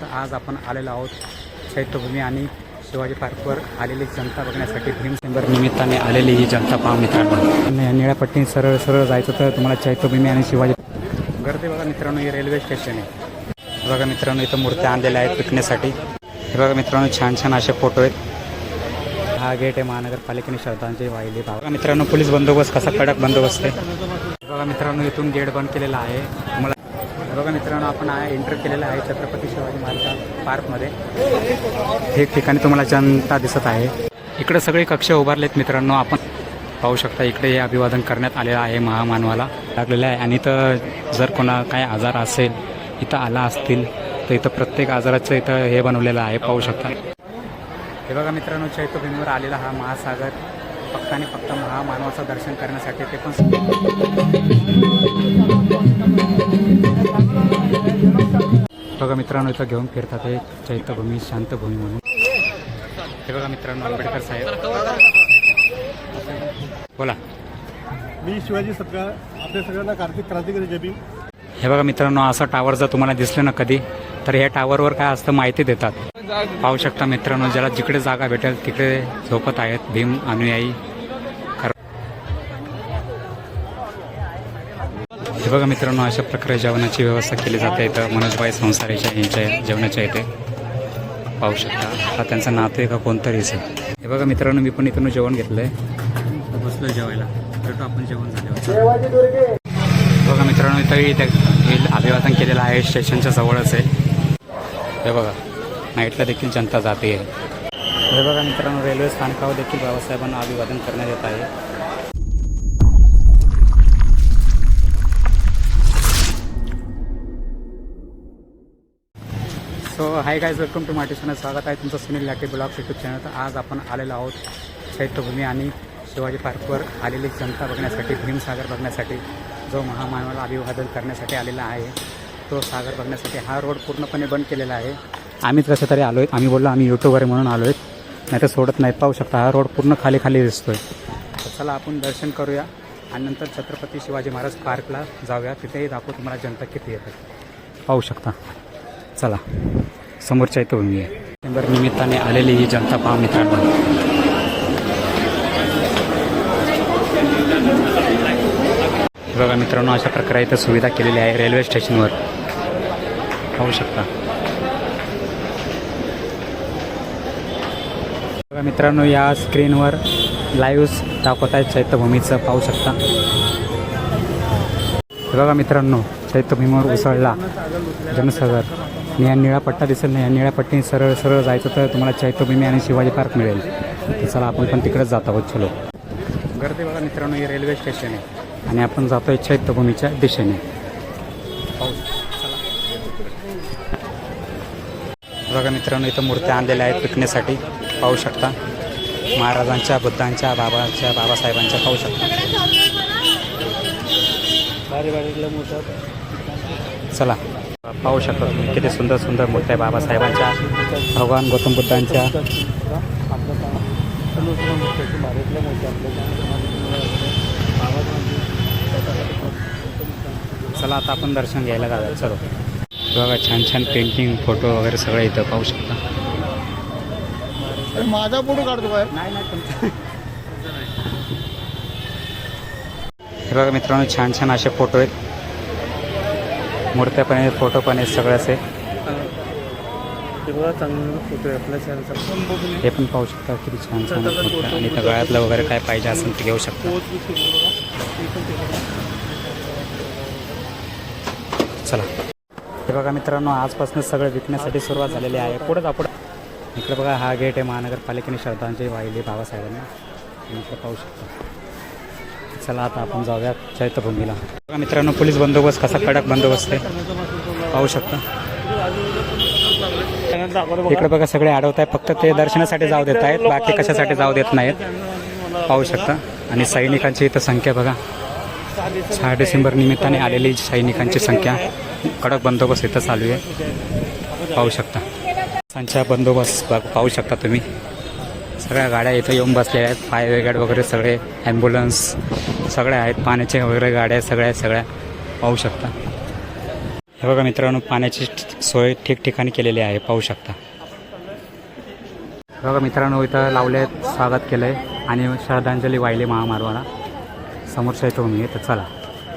Channel आज आपण आलेलो आहोत चैत्यभूमी आणि शिवाजी पार्कवर आलेली जनता बघण्यासाठी भीमसेंबर निमित्ताने आलेली ही जनता पहा मित्रांनो. या निळ्या पट्टी सरळ सरळ जायचं तर तुम्हाला चैत्यभूमी आणि शिवाजी गर्दी बघा मित्रांनो हे रेल्वे स्टेशन आहे. बघा मित्रांनो इथं मूर्त्या आणलेल्या आहेत विकण्यासाठी. हे बघा मित्रांनो छान छान असे फोटो आहेत. हा गेट आहे महानगरपालिकेने श्रद्धांजली वाहिली. बघा मित्रांनो पोलीस बंदोबस्त कसा कडक बंदोबस्त आहे. बघा मित्रांनो इथून गेट बंद केलेला आहे. तुम्हाला बघा मित्रांनो आपण एंटर केलेला आहे छत्रपती शिवाजी महाराज पार्कमध्ये. हे ठिकाणी तुम्हाला जनता दिसत आहे. इकडे सगळे कक्ष उभारलेत मित्रांनो आपण पाहू शकता इकडे हे अभिवादन करण्यात आलेलं आहे महामानवाला. लागलेलं आहे. आणि इथं जर कोणा काय आजार असेल इथं आला असतील तर इथं प्रत्येक आजाराचं इथं हे बनवलेलं आहे. पाहू शकता. हे बघा मित्रांनो चैत्यभूमीवर आलेला हा महासागर. फक्त आणि फक्त महामानवाचं दर्शन करण्यासाठी ते पण बघा मित्रांनो इथं घेऊन फिरतात हे चैत्यभूमी शांतभूमी म्हणून. हे बघा मित्रांनो आंबेडकर साहेब. बोला. मी शिवाजी सत्कार आपल्या सगळ्यांना कार्तिक क्रांतिकारी भीम. हे बघा मित्रांनो असं टावर जर तुम्हाला दिसलं ना कधी तर ह्या टावरवर काय असतं माहिती देतात. पाहू शकता मित्रांनो ज्याला जिकडे जागा भेटेल तिकडे झोपत आहेत. भीम अनुयायी. हे बघा मित्रांनो अशा प्रकारे जेवणाची व्यवस्था केली जाते. इथं मनोजबाई संसारीच्या यांच्या जेवणाच्या इथे पाहू शकता. हा त्यांचा नातू आहे का कोणतरीच आहे हे बघा मित्रांनो मी पण इथून जेवण घेतलंय. बसलो जेवायला. भेटू आपण जेवण झाल्यावर. बघा मित्रांनो इथं इथे अभिवादन केलेलं आहे स्टेशनच्या जवळच आहे. हे बघा नाईटला देखील जनता जाते. हे बघा मित्रांनो रेल्वे स्थानकावर देखील बाबासाहेबांना अभिवादन करण्यात येत आहे. So hi guys welcome to Mati channel स्वागत आहे तुमचं Sunil Late blog YouTube channel तर आज आपण आलेलो आहोत चैत्यभूमी आणि शिवाजी पार्कवर आलेली जनता बघण्यासाठी भीमसागर बघण्यासाठी जो महामानवाला अभिवादन करण्यासाठी आलेला आहे. तो सागर बघण्यासाठी हा रोड पूर्णपणे बंद केलेला आहे. आम्हीच कसं तरी आलो आहेत आम्ही बोललो आम्ही यूट्यूबर म्हणून आलो आहेत नाही तर सोडत नाहीत पाहू शकता हा रोड पूर्ण खाली खाली दिसतो आहे चला आपण दर्शन करूया आणि नंतर छत्रपती शिवाजी महाराज पार्कला जाऊया. तिथेही दाखवू तुम्हाला जनता किती येते. पाहू शकता. चला. समोर उभी आहे डिसेंबर निमित्ताने आलेली ही जनता पहा मित्रांनो. बघा मित्रांनो अशा प्रकारे इथं सुविधा केलेली आहे रेल्वे स्टेशनवर. पाहू शकता. बघा मित्रांनो या स्क्रीनवर लाईव्ह दाखवत आहेत चैत्यभूमीचं. पाहू शकता. बघा मित्रांनो चैत्यभूमीवर उसळला जनसागर. आणि निळा पट्टा दिसेल. नाही या निळ्या पट्टीने सरळ सरळ जायचं तर तुम्हाला चैत्यभूमी आणि शिवाजी पार्क मिळेल. तर चला आपण पण तिकडेच जात आहोत. चलो. गर्दी बघा मित्रांनो हे रेल्वे स्टेशन आहे. आणि आपण जातो आहे चैत्यभूमीच्या दिशेने. पाहू बघा मित्रांनो इथं मूर्त्या आणलेल्या आहेत विकण्यासाठी. पाहू शकता. महाराजांच्या बुद्धांच्या बाबांच्या बाबासाहेबांच्या पाहू शकता. चला. पाहू शकता तुम्ही किती सुंदर सुंदर मूर्त्या आहे बाबासाहेबांच्या भगवान गौतम बुद्धांच्या. चला आता आपण दर्शन घ्यायला जाऊया. चलो. बघा छान छान पेंटिंग फोटो वगैरे सगळं इथं पाहू शकता. माझा फोटो काढतो बाहेर. नाही नाही हे बघा मित्रांनो छान छान असे फोटो आहेत. मूर्त्या पण आहेत फोटो पण आहेत सगळ्याच आहे हे पण पाहू शकता किती छान छान आहेत मूर्त्या आणि इथं गळ्यातलं वगैरे काय पाहिजे असेल ते घेऊ शकता. चला. हे बघा मित्रांनो आजपासून सगळं विकण्यासाठी सुरुवात झालेली आहे. पुढं जा पुढं. इकडे बघा हा गेट आहे महानगरपालिकेने श्रद्धांजली वाहिली बाबासाहेबांना. इकडे पाहू शकता. चला आता आपण जाऊया चैत्यभूमीला बघा मित्रांनो पोलीस बंदोबस्त कसा कडक बंदोबस्त आहे. पाहू शकता. इकडे बघा सगळे अडवत आहे फक्त ते दर्शनासाठी जाऊ देत आहेत बाकी कशासाठी जाऊ देत नाहीत. पाहू शकता. आणि सैनिकांची इथं संख्या बघा. सहा डिसेंबर निमित्ताने आलेली सैनिकांची संख्या. कडक बंदोबस्त इथं चालू आहे. पाहू शकता. सांच्या बंदोबस्त बघ- पाहू शकता तुम्ही. सगळ्या गाड्या इथं येऊन बसलेल्या आहेत. फायर ब्रिगेड वगैरे सगळे ॲम्ब्युलन्स सगळ्या आहेत पाण्याचे वगैरे गाड्या सगळ्या सगळ्या पाहू शकता. हे बघा मित्रांनो पाण्याची सोय ठिकठिकाणी केलेली आहे पाहू शकता. हे बघा मित्रांनो इथं लावले स्वागत केलं आहे आणि श्रद्धांजली वाहिली महामार्गाला. समोरच्या इथं मी तर चला.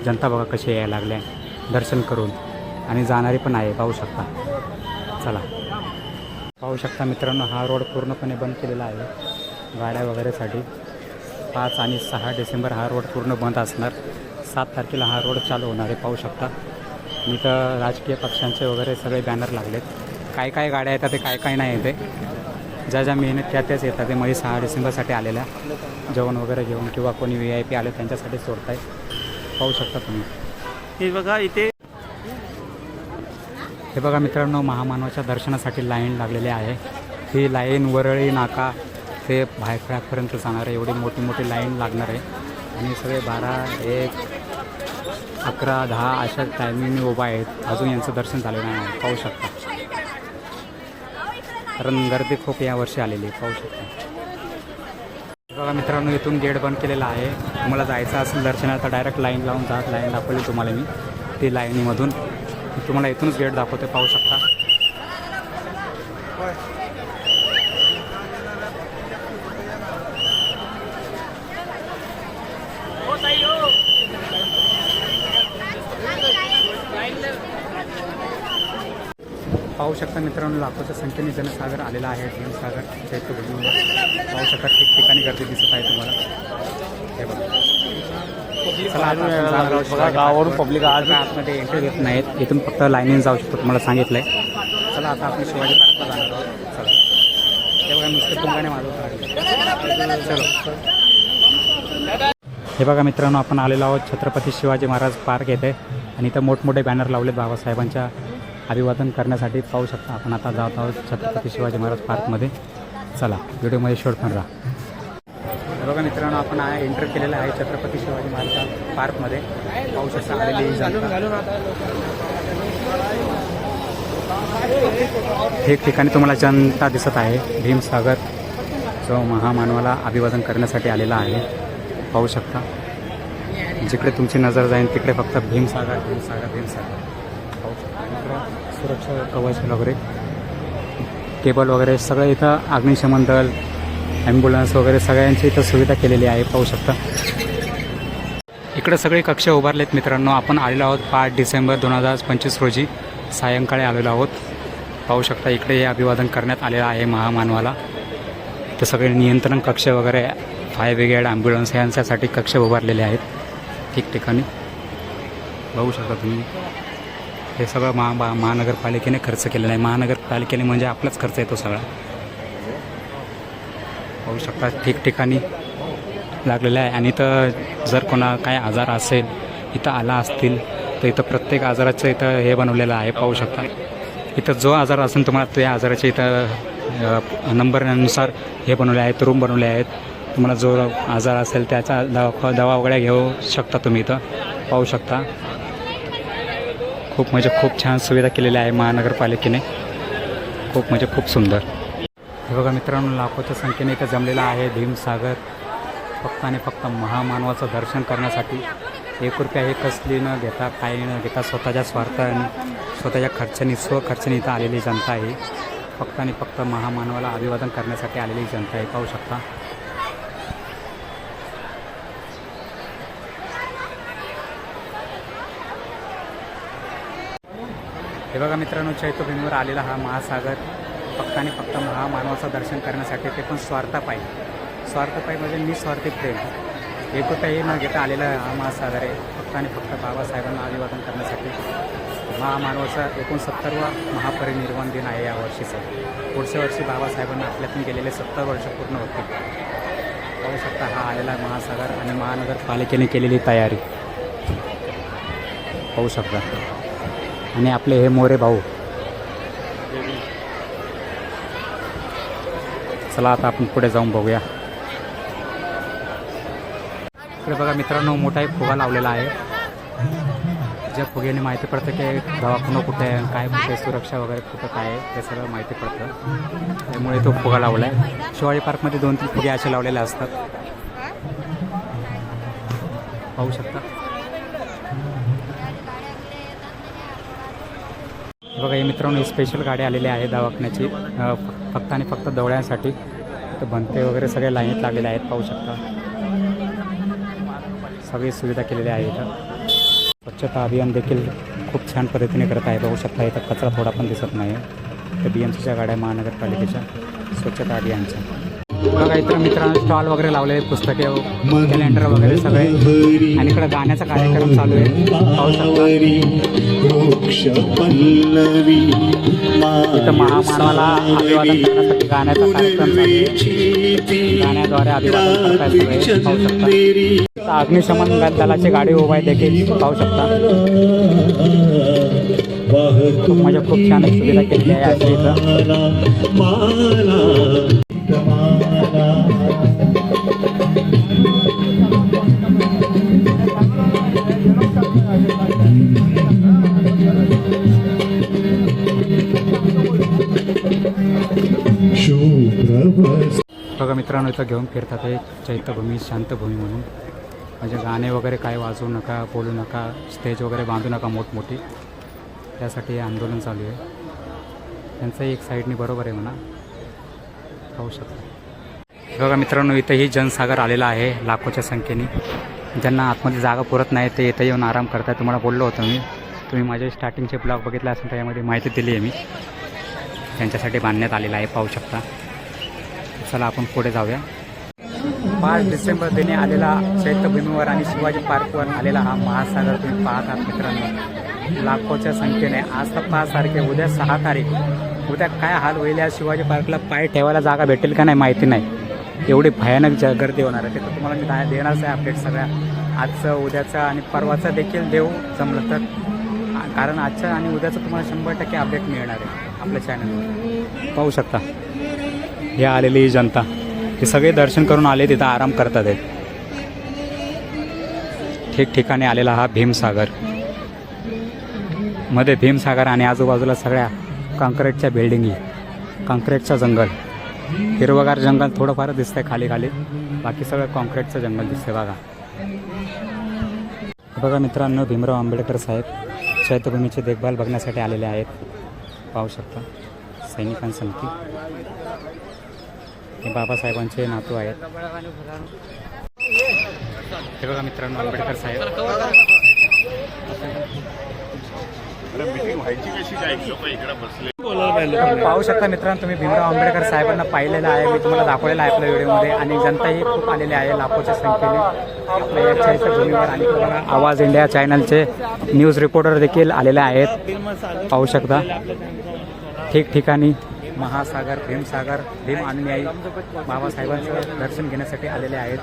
जनता बघा कशी यायला लागल्या दर्शन करून. आणि जाणारी पण आहे पाहू शकता. चला. पाहू शकता मित्रांनो हा रोड पूर्णपणे बंद केलेला आहे. गाड्या वगैरेसाठी. पाच आणि सहा डिसेंबर हा रोड पूर्ण बंद असणार. सात तारखेला हा रोड चालू होणार आहे पाहू शकता. आणि इथं राजकीय पक्षांचे वगैरे सगळे बॅनर लागलेत. काय काय गाड्या येतात ते काय काय नाही येते. ज्या ज्या मेहनत त्या त्याच येतात. ते मध्ये सहा डिसेंबरसाठी आलेल्या. जेवण वगैरे घेऊन किंवा कोणी व्ही आय पी आले त्यांच्यासाठी सोडताय. पाहू शकता तुम्ही. हे बघा इथे हे बघा मित्रांनो महामानवाच्या दर्शनासाठी लाईन लागलेली आहे. ही लाईन वरळी नाका ते भायखळ्यापर्यंत जाणार आहे. एवढी मोठी मोठी लाईन लागणार आहे. आणि सगळे बारा एक अकरा दहा अशा टायमिंगने उभा आहेत. अजून यांचं दर्शन झालेलं नाही. पाहू शकता. कारण गर्दी खूप यावर्षी आलेली आहे. पाहू शकता. बघा मित्रांनो इथून गेट बंद केलेला आहे. तुम्हाला जायचं असेल दर्शनाला तर डायरेक्ट लाईन लावून जात लाईन दाखवली तुम्हाला मी. ती लाईनीमधून तुम्हाला इथूनच गेट दाखवते. पाहू शकता. शकता मित्रांनो लाखोच्या संख्येने जनसागर आलेला आहे. जनसागर चैत्यभूमीवर पाहू शकता ठिकठिकाणी गर्दी दिसत आहे तुम्हाला. हे बघा. गावावरून. पब्लिक आज आता आतमध्ये एंट्री देत नाहीत. इथून फक्त लाईनीने जाऊ शकतो तुम्हाला सांगितलंय. चला आता आपण शिवाजी पार्कला जाणार आहोत. चला. हे बघा नुसते राहिले चलो. हे बघा मित्रांनो आपण आलेलो आहोत छत्रपती शिवाजी महाराज पार्क येथे. आणि इथं मोठमोठे बॅनर लावलेत बाबासाहेबांच्या. अभिवादन करण्यासाठी पाहू शकता. आपण आता जात आहोत छत्रपती शिवाजी महाराज पार्कमध्ये. चला व्हिडिओमध्ये शोध पण राहा. बघा मित्रांनो आपण एंटर केलेलं आहे छत्रपती शिवाजी महाराज पार्कमध्ये. पाहू शकता आलेली ही जनता ठिकठिकाणी तुम्हाला जनता दिसत आहे भीमसागर. जो महामानवाला अभिवादन करण्यासाठी आलेला आहे. पाहू शकता. जिकडे तुमची नजर जाईल तिकडे फक्त भीमसागर भीमसागर भीमसागर. सुरक्षा कवच वगैरे. केबल वगैरे सगळं इथं अग्निशमन दल ॲम्ब्युलन्स वगैरे सगळ्यांची इथं सुविधा केलेली आहे पाहू शकता. इकडे सगळे कक्ष उभारलेत मित्रांनो. आपण आलेलो आहोत पाच डिसेंबर दोन हजार पंचवीस रोजी. सायंकाळी आलेलो आहोत. पाहू शकता इकडे हे अभिवादन करण्यात आलेलं आहे महामानवाला. ते सगळे नियंत्रण कक्ष वगैरे फायर ब्रिगेड ॲम्ब्युलन्स यांच्यासाठी कक्ष उभारलेले आहेत. ठिकठिकाणी. बघू शकता तुम्ही. हे सगळं महा महा- महानगरपालिकेने खर्च केलेला आहे. महानगरपालिकेने म्हणजे आपलाच खर्च येतो सगळा. पाहू शकता ठिकठिकाणी लागलेलं आहे. आणि इथं जर कोणा काय आजार असेल इथं आला असतील तर इथं प्रत्येक आजाराचं इथं हे बनवलेलं आहे. पाहू शकता. इथं जो आजार असेल तुम्हाला त्या आजाराचे इथं नंबरनुसार हे बनवले आहेत रूम बनवले आहेत. तुम्हाला जो आजार असेल त्याचा दवा दवा वगैरे घेऊ शकता तुम्ही इथं. पाहू शकता. खूप म्हणजे खूप छान सुविधा केलेल्या आहे महानगरपालिकेने. खूप म्हणजे खूप सुंदर. हे बघा मित्रांनो लाखोच्या संख्येने इथं जमलेला आहे भीमसागर. फक्त आणि फक्त महामानवाचं दर्शन करण्यासाठी एक रुपया हे कसली न घेता काही न घेता स्वतःच्या स्वार्थाने स्वतःच्या खर्चाने स्वखर्चाने इथं आलेली जनता आहे. फक्त आणि फक्त महामानवाला अभिवादन करण्यासाठी आलेली जनता आहे. पाहू शकता. हे बघा मित्रांनो चैत्यभूमीवर आलेला हा महासागर फक्त आणि फक्त महामानवाचं दर्शन करण्यासाठी ते पण स्वार्थापायी. स्वार्थापायी म्हणजे निस्वार्थी प्रेम. एक रुपयाही न घेता आलेला हा महासागर आहे. फक्त आणि फक्त बाबासाहेबांना अभिवादन करण्यासाठी महामानवाचा एकोणसत्तरवा महापरिनिर्वाण दिन आहे या वर्षीचं. पुढच्या वर्षी बाबासाहेबांना आपल्यातून गेलेले सत्तर वर्ष पूर्ण होते पाहू शकता हा आलेला महासागर आणि महानगरपालिकेने केलेली तयारी. पाहू शकता. आणि आपले हे मोरे भाऊ. चला आता आपण पुढे जाऊन बघूया. इकडे बघा मित्रांनो मोठा एक फुगा लावलेला आहे. ज्या फुग्याने माहिती पडतं की दवाखाना कुठे आहे काय कुठे सुरक्षा वगैरे कुठं काय आहे ते सगळं माहिती पडतं. त्यामुळे तो फुगा लावला आहे शिवाजी पार्कमध्ये दोन तीन फुगे असे लावलेले असतात. पाहू शकता. बघा हे मित्रांनो स्पेशल गाडी आलेली आहे दवाखान्याची. फक्त आणि फक्त दवळ्यांसाठी तर बनते वगैरे सगळे लाईनीत लागलेले आहेत पाहू शकता. सगळी सुविधा केलेली आहे इथं. स्वच्छता अभियान देखील खूप छान पद्धतीने करत आहे. बघू शकता इथं कचरा थोडा पण दिसत नाही तर बी एम सीच्या गाड्या महानगरपालिकेच्या स्वच्छता अभियानच्या. बघा इथं मित्रांनो स्टॉल वगैरे लावले पुस्तके कॅलेंडर वगैरे सगळे. आणि इकडे गाण्याचा कार्यक्रम चालू आहे. पाहू शकता. इथं महामानवाला अभिवादन करण्यासाठी गाण्याचा कार्यक्रम चालू आहे. गाण्याद्वारे अभिवादन पाहू शकता. अग्निशमन दलाची गाडी उभा आहे देखील. पाहू शकता. खूप म्हणजे खूप छान सुविधा केलेली आहे इथं. बघा मित्रांनो इथं घेऊन फिरतात आहे चैत्यभूमी शांतभूमी म्हणून. म्हणजे गाणे वगैरे काय वाजवू नका बोलू नका स्टेज वगैरे बांधू नका मोठमोठी. त्यासाठी हे आंदोलन चालू आहे. त्यांचं एक साईडनी बरोबर आहे म्हणा. पाहू शकता. बघा मित्रांनो इथंही जनसागर आलेला आहे लाखोच्या संख्येने. ज्यांना आतमध्ये जागा पुरत नाही ते इथं येऊन आराम करतात तुम्हाला बोललो होतो मी. तुम्ही माझे स्टार्टिंगचे ब्लॉग बघितले असेल त्यामध्ये माहिती दिली आहे मी. त्यांच्यासाठी बांधण्यात आलेला आहे पाहू शकता. चला आपण पुढे जाऊया. पाच डिसेंबर दिनी आलेला चैत्यभूमीवर आणि शिवाजी पार्कवर आलेला हा महासागर तुम्ही पाहत आहात मित्रांनो. लाखोच्या संख्येने. आज तर पाच तारखे उद्या सहा तारीख. उद्या काय हाल होईल या शिवाजी पार्कला पाय ठेवायला जागा भेटेल का नाही माहिती नाही. एवढी भयानक ज गर्दी होणार आहे. ते तर तुम्हाला मी दा- देणारच आहे अपडेट सगळ्या. आजचं उद्याचं आणि परवाचं देखील देऊ जमलं तर. कारण आजचं आणि उद्याचं तुम्हाला शंभर टक्के अपडेट मिळणार आहे आपल्या चॅनलवर पाहू शकता. हे आलेली ही जनता. हे सगळे दर्शन करून आले तिथं आराम करतात आहेत ठिकठिकाणी आलेला हा भीमसागर. मध्ये भीमसागर आणि आजूबाजूला सगळ्या काँक्रीटच्या बिल्डिंगी काँक्रीटचं जंगल. हिरवगार जंगल थोडंफार दिसतंय खाली खाली. बाकी सगळं काँक्रीटचं जंगल दिसतंय बघा. बघा मित्रांनो भीमराव आंबेडकर साहेब चैत्यभूमीची देखभाल बघण्यासाठी आलेले आहेत. पाहू शकता सैनिकांसमती हे बाबासाहेबांचे नातू आहेत. हे बघा मित्रांनो आंबेडकर साहेब. पाहू शकता मित्रांनो तुम्ही भीमराव आंबेडकर साहेबांना पाहिलेलं आहे. मी तुम्हाला दाखवलेलं आहे आपल्या व्हिडिओमध्ये. आणि जनताही खूप आलेली आहे लाखोच्या संख्येने. आपल्या या आणि आवाज इंडिया चॅनलचे न्यूज रिपोर्टर देखील आलेले आहेत. पाहू शकता. ठिकठिकाणी महासागर भीमसागर भीम अनुयायी बाबासाहेबांचं दर्शन घेण्यासाठी आलेले आहेत.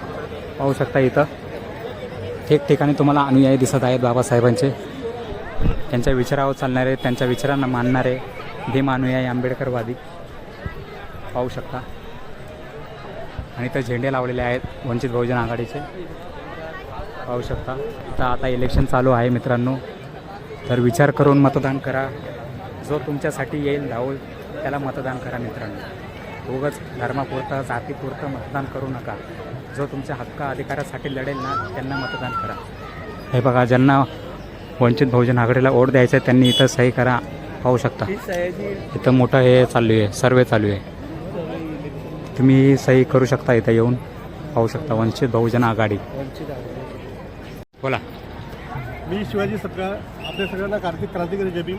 पाहू शकता इथं. ठिकठिकाणी तुम्हाला अनुयायी दिसत आहेत बाबासाहेबांचे. त्यांच्या विचारावर चालणारे त्यांच्या विचारांना मानणारे भीम आंबेडकरवादी. पाहू शकता. आणि इथं झेंडे लावलेले आहेत वंचित बहुजन आघाडीचे. पाहू शकता. तर आता इलेक्शन चालू आहे मित्रांनो. तर विचार करून मतदान करा. जो तुमच्यासाठी येईल धावल त्याला मतदान करा मित्रांनो. उगाच धर्मापुरतं जातीपुरतं मतदान करू नका. जो तुमच्या हक्क अधिकारासाठी लढेल ना त्यांना मतदान करा. हे बघा ज्यांना वंचित बहुजन आघाडीला वोट द्यायचं आहे त्यांनी इथं सही करा पाहू शकता. इथं मोठं हे चालू आहे सर्वे चालू आहे. तुम्ही सही करू शकता इथं येऊन पाहू शकता वंचित बहुजन आघाडी. बोला. मी शिवाजी सत्रा आपल्या सगळ्यांना कार्तिक क्रांतिकारी जबी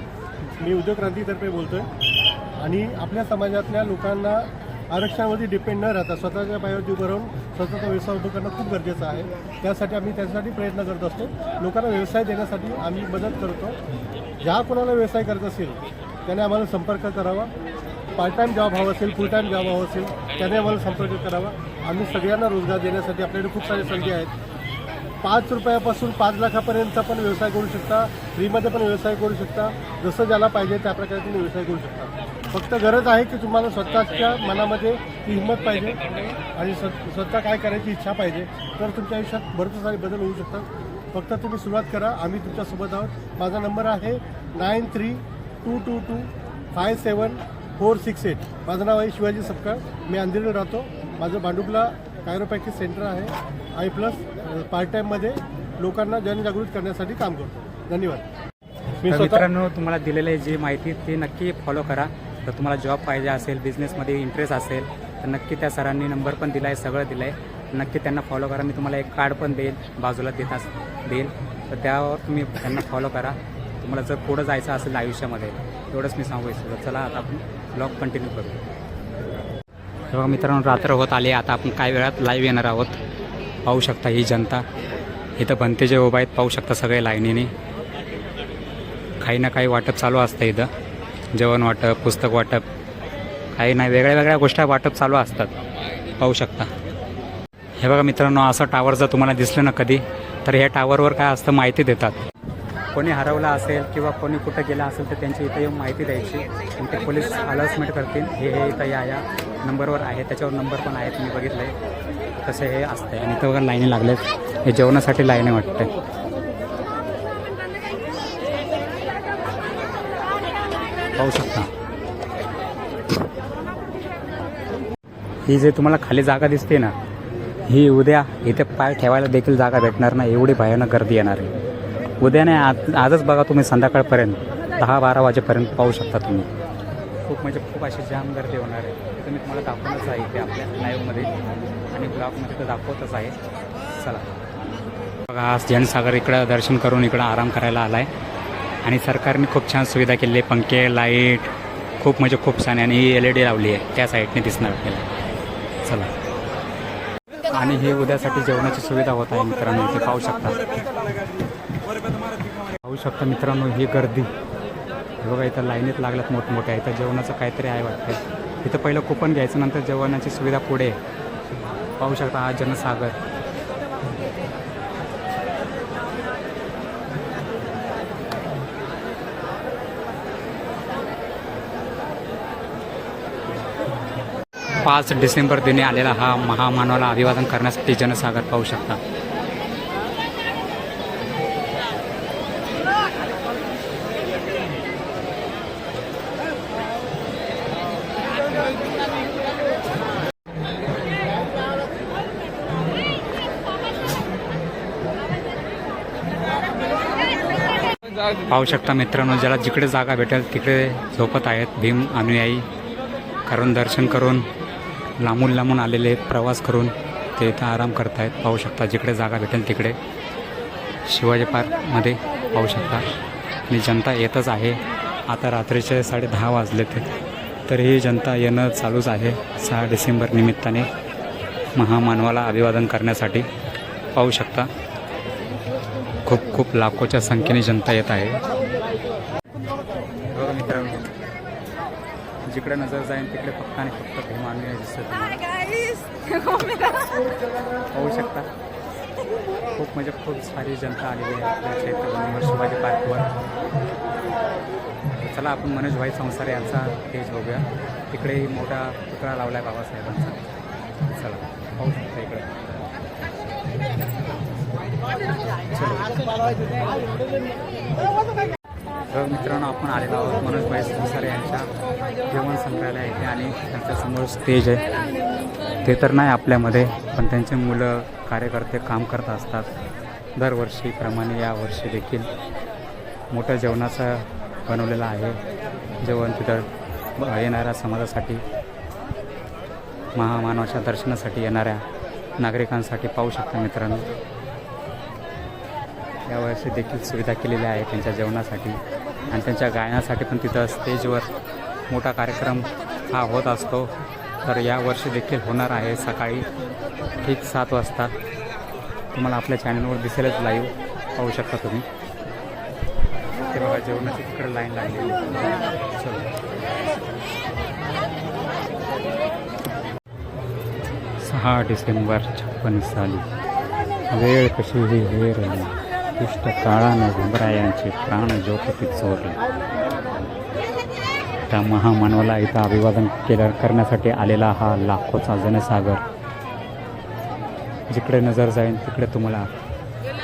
मी उद्योग क्रांतीतर्फे बोलतोय. आणि आपल्या समाजातल्या लोकांना आरक्षणावरती डिपेंड न राहता स्वतःच्या पायावरती उभं राहून स्वतःचा व्यवसाय उभं करणं खूप गरजेचं आहे. त्यासाठी आम्ही त्यासाठी प्रयत्न करत असतो. लोकांना व्यवसाय देण्यासाठी आम्ही मदत करतो. ज्या कोणाला व्यवसाय करत असेल त्याने आम्हाला संपर्क करावा. पार्ट टाईम जॉब हवा असेल फुल टाईम जॉब हवा असेल त्याने आम्हाला संपर्क करावा. आम्ही सगळ्यांना रोजगार देण्यासाठी आपल्याकडे खूप साऱ्या संधी आहेत. पाच रुपयापासून पाच लाखापर्यंतचा पण व्यवसाय करू शकता फ्रीमध्ये पण व्यवसाय करू शकता जसं ज्याला पाहिजे त्या प्रकारे तुम्ही व्यवसाय करू शकता. फक्त गरज आहे की तुम्हाला स्वतःच्या मनामध्ये ती हिंमत पाहिजे आणि स्वतः काय करायची इच्छा पाहिजे तर तुमच्या आयुष्यात भरपूर सारे बदल होऊ शकतात. फक्त तुम्ही सुरुवात करा आम्ही तुमच्यासोबत आहोत. माझा नंबर आहे nine three two two two five seven four six eight. माझं नाव आहे शिवाजी सपकाळ. मी अंधेरीला राहतो. माझं भांडुपला कायरोपॅक्टिक सेंटर आहे. आय प्लस पार्ट टाईममध्ये लोकांना जनजागृत करण्यासाठी काम करतो. धन्यवाद. मी मित्रांनो तुम्हाला दिलेली जी माहिती ती नक्की फॉलो करा. तर तुम्हाला जॉब पाहिजे असेल बिझनेसमध्ये इंटरेस्ट असेल तर नक्की त्या सरांनी नंबर पण दिला आहे सगळं दिलं आहे नक्की त्यांना फॉलो करा. मी तुम्हाला एक कार्ड पण देईल बाजूला देताच देईल. तर त्यावर तुम्ही त्यांना फॉलो करा. तुम्हाला जर पुढं जायचं असेल आयुष्यामध्ये एवढंच मी सांगू इच्छितो. चला आता आपण ब्लॉग कंटिन्यू करू. तेव्हा मित्रांनो रात्र होत आली आता आपण काय वेळात लाईव्ह येणार आहोत. पाहू शकता ही जनता. इथं बनते जे उभा आहेत. पाहू शकता सगळे लाईनीने. काही ना काही वाटप चालू असतं इथं. जेवण वाटप पुस्तक वाटप. काही नाही वेगळ्या वेगळ्या गोष्टी वाटप चालू असतात. पाहू शकता. हे बघा मित्रांनो असं टावर जर तुम्हाला दिसलं ना कधी तर ह्या टावरवर काय असतं माहिती देतात. कोणी हरवला असेल किंवा कोणी कुठं गेला असेल तर त्यांची इथं येऊन माहिती द्यायची. मग ते पोलीस अनाउन्समेंट करतील. हे हे इथं या या नंबरवर आहे. त्याच्यावर नंबर पण आहे तुम्ही बघितलं आहे तसे हे असते आणि इथं बघा लाईनी लागलेत हे जेवणासाठी लाईनी वाटते पाहू शकता. ही जे तुम्हाला खाली जागा दिसते ना ही उद्या इथे पाय ठेवायला देखील जागा भेटणार नाही. एवढी भयानक गर्दी येणार आहे. उद्या नाही आज आजच बघा तुम्ही संध्याकाळपर्यंत दहा बारा वाजेपर्यंत पाहू शकता तुम्ही. खूप म्हणजे खूप अशी जाम गर्दी होणार आहे. तर मी तुम्हाला दाखवतच आहे इथे आपल्या लाईव्हमध्ये आणि ब्लॉगमध्ये तर दाखवतच आहे. चला. बघा आज जनसागर इकडं दर्शन करून इकडं आराम करायला आला आहे आणि सरकारने खूप छान सुविधा केली आहे. पंखे लाइट खूप म्हणजे खूप छान आहे आणि ही एल ई डी लावली आहे. त्या साईडने दिसणार आपल्याला. चला. आणि हे उद्यासाठी जेवणाची सुविधा होत आहे मित्रांनो. इथे पाहू शकता. पाहू शकता मित्रांनो ही गर्दी. हे बघा इथं लाईनीत लागल्यात मोठमोठ्या. इथं जेवणाचं काहीतरी आहे वाटतं इथं पहिलं कुपन घ्यायचं नंतर जेवणाची सुविधा पुढे. पाहू शकता हा जनसागर. पाच डिसेंबर दिनी आलेला हा महामानवाला अभिवादन करण्यासाठी जनसागर पाहू शकता. पाहू शकता मित्रांनो ज्याला जिकडे जागा भेटेल तिकडे झोपत आहेत. भीम अनुयायी कारण दर्शन करून लांबून लांबून आलेले प्रवास करून ते इथं आराम करत आहेत पाहू शकता जिकडे जागा भेटेल तिकडे शिवाजी पार्कमध्ये पाहू शकता. आणि जनता येतच आहे. आता रात्रीचे साडे दहा वाजले ते. तर ही जनता येणं चालूच आहे. सहा डिसेंबर निमित्ताने महामानवाला अभिवादन करण्यासाठी. पाहू शकता खूप खूप लाखोच्या संख्येने जनता येत आहे. बघा मित्रांनो जिकडे नजर जाईल तिकडे फक्त आणि फक्त भीमानुयायी दिसत आहे. पाहू शकता. खूप म्हणजे खूप सारी जनता आलेली आहे आपल्या शिवाजी पार्कवर. तर चला आपण मनोज भाई संसार यांचा पेज बघूया. तिकडे मोठा पुतळा लावला आहे बाबासाहेबांचा. चला पाहू शकता इकडे. तर मित्रांनो आपण आलेलो आहोत मनोजभाई संसारे यांच्या जेवण संग्रहालय आहे आणि त्यांच्यासमोर स्टेज आहे. ते तर नाही आपल्यामध्ये पण त्यांचे मुलं कार्यकर्ते काम करत असतात. दरवर्षीप्रमाणे यावर्षी देखील मोठं जेवणाचं बनवलेलं आहे. जेवण तिथं येणाऱ्या समाजासाठी महामानवाच्या दर्शनासाठी येणाऱ्या नागरिकांसाठी पाहू शकता मित्रांनो. यावर्षी देखील सुविधा केलेल्या आहे त्यांच्या जेवणासाठी. आणि त्यांच्या गायनासाठी पण तिथं स्टेजवर मोठा कार्यक्रम हा होत असतो. तर यावर्षी देखील होणार आहे सकाळी ठीक सात वाजता. तुम्हाला आपल्या चॅनलवर दिसेलच लाईव्ह पाहू शकता तुम्ही. ते बघा जेवणाची तिकडे लाईन लागली. सहा डिसेंबर छप्पन साली. वेळ कशी ही हेरली इष्ट काळाने घुमरायांचे प्राण ज्योती चोरले त्या महामानवाला इथं अभिवादन केल्या करण्यासाठी आलेला हा लाखोचा जनसागर. जिकडे नजर जाईल तिकडे तुम्हाला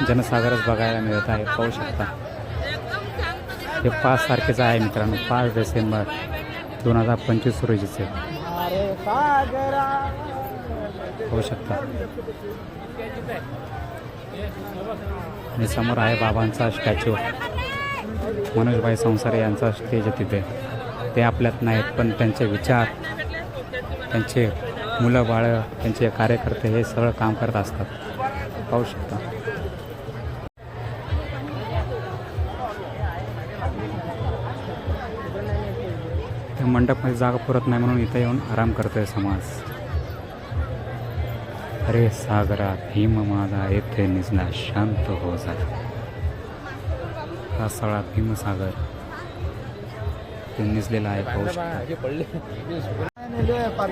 जनसागरच बघायला मिळत आहे पाहू शकता. हे पाच तारखेचं आहे मित्रांनो पाच डिसेंबर दोन हजार पंचवीस रोजीचे. पाहू शकता. आणि समोर आहे बाबांचा स्टॅच्यू. मनोजभाई संसारे यांचा स्टेज तिथे. ते आपल्यात नाहीत पण त्यांचे विचार त्यांचे मुलं बाळं त्यांचे कार्यकर्ते हे सगळं काम करत असतात. पाहू शकता. मंडपमध्ये जागा पुरत नाही म्हणून इथे येऊन आराम करतोय समाज. अरे सागरा भीम माझा येथे निजला शांत हो जा हा सगळा भीमसागर ते निजलेला आहे पाहू शकता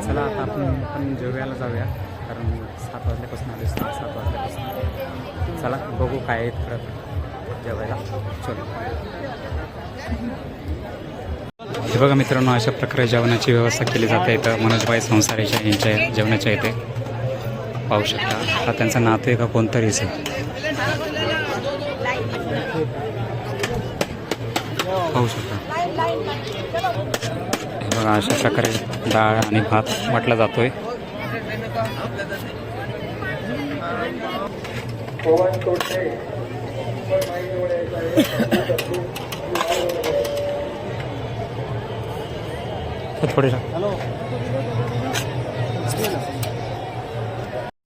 चला आता आपण आपण जेवायला जाऊया कारण सात वाजल्यापासून आले सात सात वाजल्यापासून चला बघू काय आहे परत जेवायला. चलो. हे बघा मित्रांनो अशा प्रकारे जेवणाची व्यवस्था केली जाते इथं. मनोजबाई संसारीच्या यांच्या जेवणाच्या इथे. पाहू शकता. हा त्यांचा नातू आहे का कोणतरीच आहे. पाहू शकता. बघा अशा प्रकारे डाळ आणि भात म्हटला जातोय. थोडेसा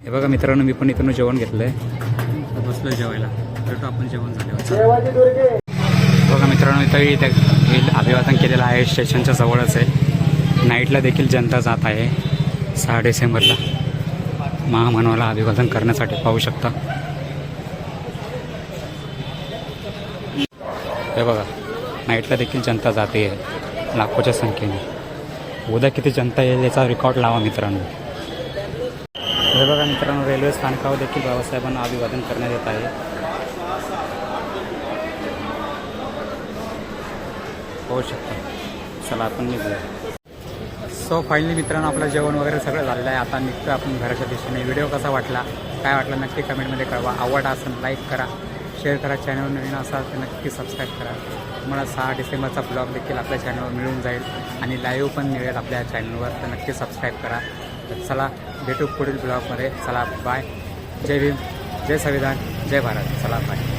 हे बघा मित्रांनो मी पण इथून जेवण घेतलंय. बसलो जेवायला. भेटू आपण जेवण झाल्यावर. बघा मित्रांनो इथं हे अभिवादन केलेलं आहे. स्टेशनच्या जवळच आहे. नाईटला देखील जनता जात आहे. सहा डिसेंबरला. महामानवाला अभिवादन करण्यासाठी पाहू शकता. हे बघा नाईटला देखील जनता जाते आहे. लाखोच्या संख्येने. उद्या किती जनता येईल याचा रेकॉर्ड लावा मित्रांनो. हे बघा मित्रांनो रेल्वे स्थानकावर देखील बाबासाहेबांना अभिवादन करण्यात येत आहे. होऊ शकतं. चला आपण निघूया. सो फायनली मित्रांनो आपलं जेवण वगैरे सगळं झालेलं आहे. आता निघतो आपण घराच्या दिशेने. व्हिडिओ कसा वाटला? काय वाटला? नक्की कमेंटमध्ये कळवा. आवड असेल लाईक करा. शेअर करा. चॅनल नवीन असाल तर नक्की सबस्क्राईब करा. तुम्हाला सहा डिसेंबरचा ब्लॉग देखील आपल्या चॅनलवर मिळून जाईल. आणि लाईव्ह पण मिळेल आपल्या चॅनलवर तर नक्की सबस्क्राईब करा. तर चला भेटू पुढील ब्लॉगमध्ये. चला बाय. जय भीम जय संविधान जय भारत. चला बाय.